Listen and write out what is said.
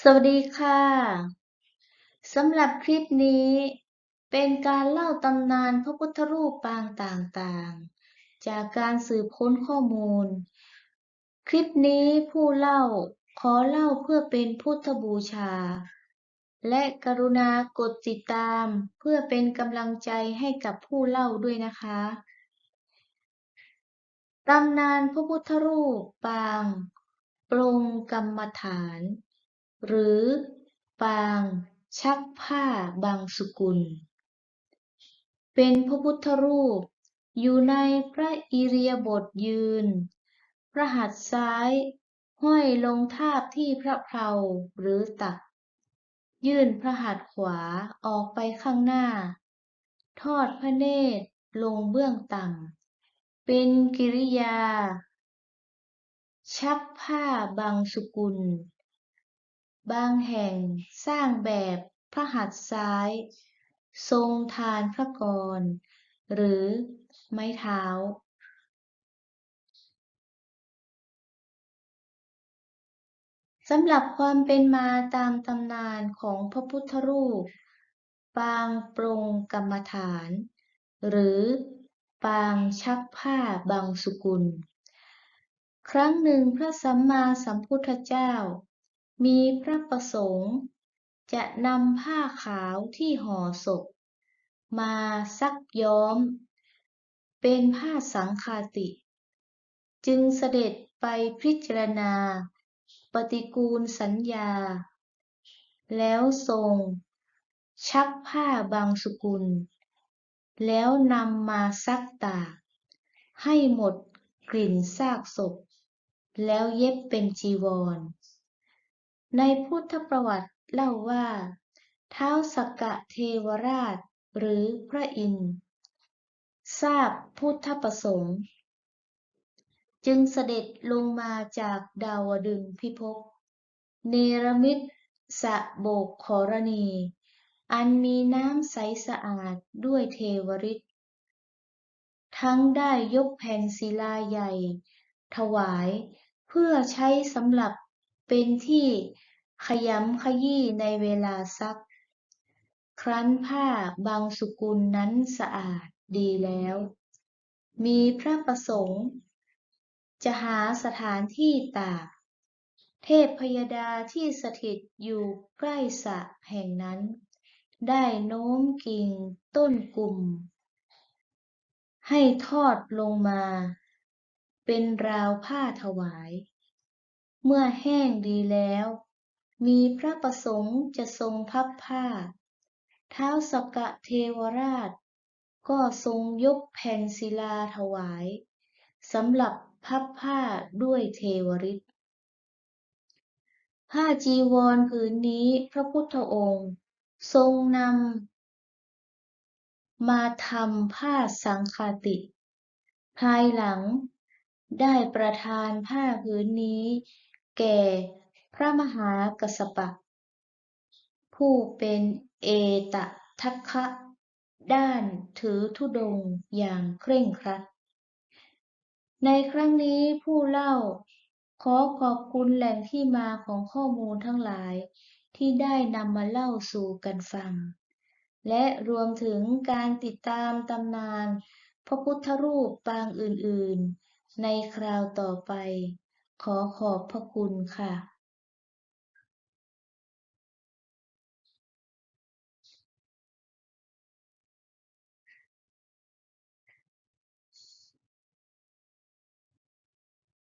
สวัสดีค่ะสำหรับคลิปนี้เป็นการเล่าตำนานพระพุทธรูปปางต่างๆ จากการสืบค้นข้อมูล คลิปนี้ผู้เล่าขอเล่าเพื่อเป็นพุทธบูชา และกรุณากดติดตามเพื่อเป็นกำลังใจให้กับผู้เล่าด้วยนะคะตำนานพระพุทธรูปปาง ปรงกรรมฐาน หรือปางชักผ้าบางสุกุล เป็นพระพุทธรูป อยู่ในพระอิริยาบถยืน พระหัตถ์ซ้ายห้อยลงทาบที่พระเพลาหรือตัก ยื่นพระหัตถ์ขวาออกไปข้างหน้า ทอดพระเนตรลงเบื้องต่ำ เป็นกิริยา ชักผ้าบางสุกุล บางแห่งสร้างแบบพระหัตถ์ซ้าย ทรงทานพระกร หรือไม้เท้า สำหรับความเป็นมาตามตำนานของพระพุทธรูป ปางปรงกรรมฐาน หรือปางชักผ้าบางสุกุล ครั้งหนึ่งพระสัมมาสัมพุทธเจ้า มีพระประสงค์ จะนำผ้าขาวที่ห่อศพ มาซักย้อม เป็นผ้าสังฆาติ จึงเสด็จไปพิจารณา ปฏิกูลสัญญา แล้วทรง ชักผ้าบางสกุล แล้วนำมาซักตาก ให้หมดกลิ่นซากศพ แล้วเย็บเป็นจีวร ในพุทธประวัติเล่าว่าท้าวสกกะเทวราช หรือพระอินทร์ทราบพุทธประสงค์ จึงเสด็จลงมาจากดาวดึงพิภพเนรมิตสะโบกขรณี อันมีน้ำใสสะอาดด้วยเทวฤทธิ์ทั้งได้ยกแผ่นศิลาใหญ่ ถวายเพื่อใช้สำหรับ เป็นที่ขยำขยี้ในเวลาซัก ครั้นผ้าบางสุกุลนั้นสะอาดดีแล้ว มีพระประสงค์ จะหาสถานที่ตาก เทพพยดาที่สถิตอยู่ใกล้สะแห่งนั้น ได้โน้มกิ่งต้นกลุ่ม ให้ทอดลงมา เป็นราวผ้าถวาย เมื่อแห้งดีแล้ว มีพระประสงค์จะทรงพับผ้า ท้าวสกกะเทวราช ก็ทรงยกแผ่นศิลาถวายสำหรับพับผ้าด้วยเทวฤทธิ์ผ้าจีวรผืนนี้พระพุทธองค์ ทรงนำมาทำผ้าสังฆาติ ภายหลังได้ประทานผ้าผืนนี้ แก่ พระมหากัสสปะ ผู้เป็นเอตทัคคะด้านถือธุดงอย่างเคร่งครัด ในครั้งนี้ผู้เล่าขอขอบคุณแหล่งที่มาของข้อมูลทั้งหลายที่ได้นำมาเล่าสู่กันฟัง และรวมถึงการติดตามตำนาน พระพุทธรูปปางอื่นๆ ในคราวต่อไป ขอขอบพระคุณค่ะ